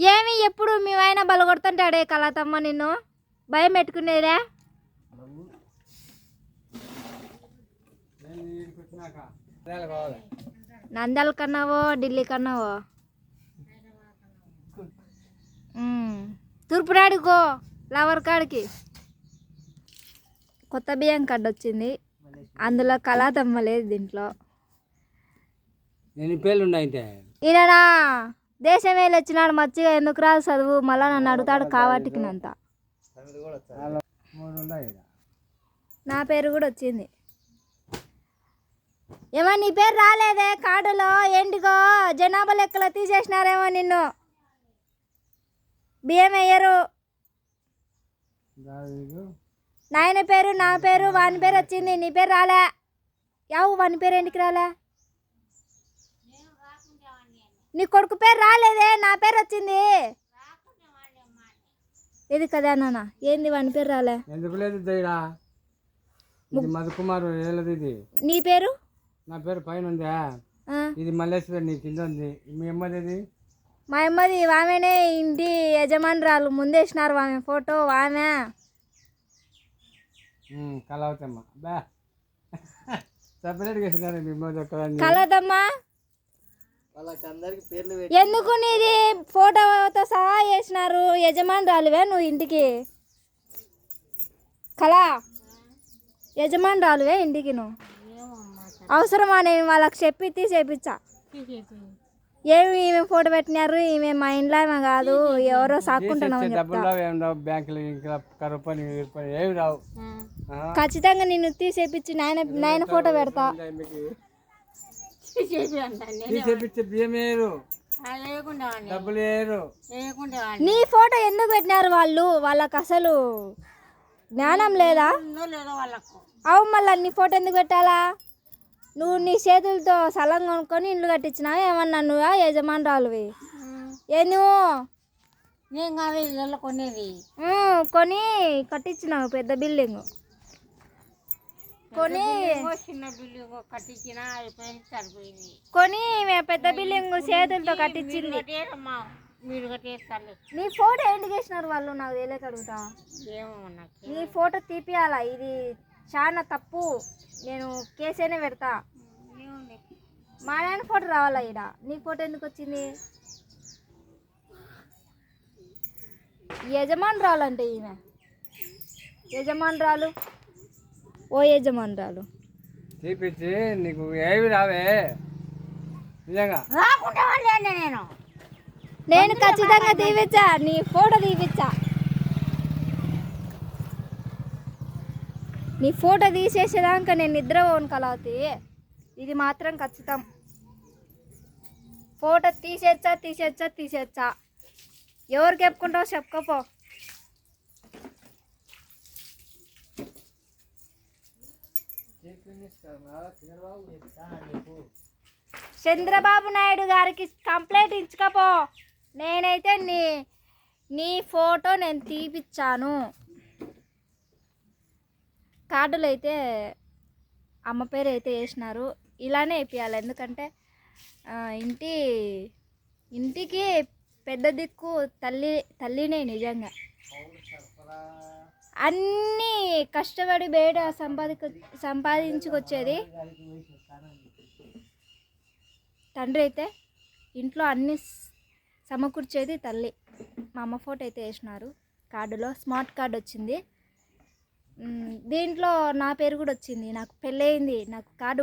ఏమి ఎప్పుడు మీ ఆయన బలగొడుతుంటాడే కళాతమ్మ నిన్ను? భయం పెట్టుకునేదా నంద్యాల కన్నావో ఢిల్లీ కన్నావో? ఉమ్. తూర్పునాడుకో లవర్ కాడికి. కొత్త బియ్యం కార్డు వచ్చింది. అందులో కళాతమ్మ లేదు దీంట్లో. నేను పేర్లు ఉన్నాయంటే ఈయన దేశం వేలు వచ్చినాడు మచ్చిగా ఎందుకు రాదు చదువు? మళ్ళా నన్ను అడుగుతాడు కాబట్టి మూడు నా పేరు కూడా వచ్చింది. ఏమో నీ పేరు రాలేదే కార్డులో ఏంటిగో జనాభా లెక్కలో తీసేసినారేమో నిన్ను. బియ్యం వేయరు. నాయన పేరు నా పేరు వాని పేరు వచ్చింది. నీ పేరు రాలే. యావు వాని పేరు ఎందుకు రాలే? నీ కొడుకు పేరు రాలేదే నా పేరు వచ్చింది. ఇది కదా నాన్న? ఏంది వాని పేరు రాలే? ఎందుకు లేదు దయ్యా ఇది మధుకుమార్ ఏలది ఇది. నీ పేరు? నా పేరు పైన ఉందా? ఇది మల్లేశ్వరి నీ కింద ఉంది. మీ అమ్మది ఇది మా అమ్మది ఆమెనే ఇంటి యజమానురాలు. ముందేసినారు ఆమె ఫోటో ఆమె కలవతమ్మ. బా. సపరేట్గా వేసినారు మీ అమ్మ కలదమ్మా ఎందుకు నీది ఫోటోతో సహా వేసినారు యజమానురాలువే నువ్వు ఇంటికి? కళా యజమానురాలువే ఇంటికి నువ్వు? అవసరమా నేను వాళ్ళకి చెప్పి తీసేపించా ఏమి ఈమె ఫోటో పెట్టినారు? ఈమె మా ఇంట్లో ఆమె కాదు. ఎవరో ఏమి ఆ? ఖచ్చితంగా నిన్ను తీసేపించి నాయన నాయన ఫోటో పెడతా. తీసేపిచ్చే బియ్యం వేయరు డబ్బులు వేయరు నీ ఫోటో ఎందుకు పెట్టినారు వాళ్ళు? వాళ్ళకి అసలు జ్ఞానం లేదా? అవు మళ్ళీ నీ ఫోటో ఎందుకు పెట్టాలా? నువ్వు నీ చేతులతో స్థలం కొనుక్కొని ఇల్లు కట్టించినావు? ఏమన్నా నువ్వా యజమానురాలువి. ఏ నువ్వు? నేను కొనేది. కొని కట్టించినావు పెద్ద బిల్డింగ్. కొని. చిన్న బిల్డింగ్ కట్టించిన అయిపోయింది సరిపోయింది కొని ఈమె పెద్ద బిల్డింగ్ చేతులతో కట్టించింది. మీరు కట్టేస్తారు నీ ఫోటో ఏంటి చేసినారు వాళ్ళు? నాకు తెలియక అడుగుతా. ఏమో నాకు నీ ఫోటో తీపియాలా? ఇది చాలా తప్పు. నేను కేసేనే పెడతా. మా నాన్న ఫోటో రావాలా ఈడ? నీ ఫోటో ఎందుకు వచ్చింది? యజమానురాలు అంటే ఈమె. యజమానురాలు. ఓ యజమానురాలు. తీపిచ్చి నీకు ఏమి రావే? నిజంగా. రాకుండా వాళ్ళే నేను. నేను ఖచ్చితంగా తీపిచ్చా నీ ఫోటో తీపిచ్చా. నీ ఫోటో తీసేసేదాకా నేను నిద్ర పోను కలాతి ఇది మాత్రం ఖచ్చితం. ఫోటో తీసేచ్చా తీసేచ్చా తీసేచ్చా. ఎవరికి చెప్పుకుంటావు చెప్పుకోపో. చంద్రబాబు నాయుడు గారికి కంప్లైంట్ ఇచ్చకపో. నేనైతే నీ నీ ఫోటో నేను తీపిచ్చాను. కార్డులు అయితే అమ్మ పేరు అయితే వేసినారు ఇలానే వేపియాలి ఎందుకంటే ఇంటి ఇంటికి పెద్ద దిక్కు తల్లి తల్లినే నిజంగా. అన్నీ కష్టపడి బయట సంపాదిక సంపాదించుకొచ్చేది తండ్రి అయితే ఇంట్లో అన్ని సమకూర్చేది తల్లి. మా అమ్మ ఫోటో అయితే వేసినారు. కార్డులో స్మార్ట్ కార్డ్ వచ్చింది. దీంట్లో నా పేరు కూడా వచ్చింది. నాకు పెళ్ళయింది. నాకు కార్డు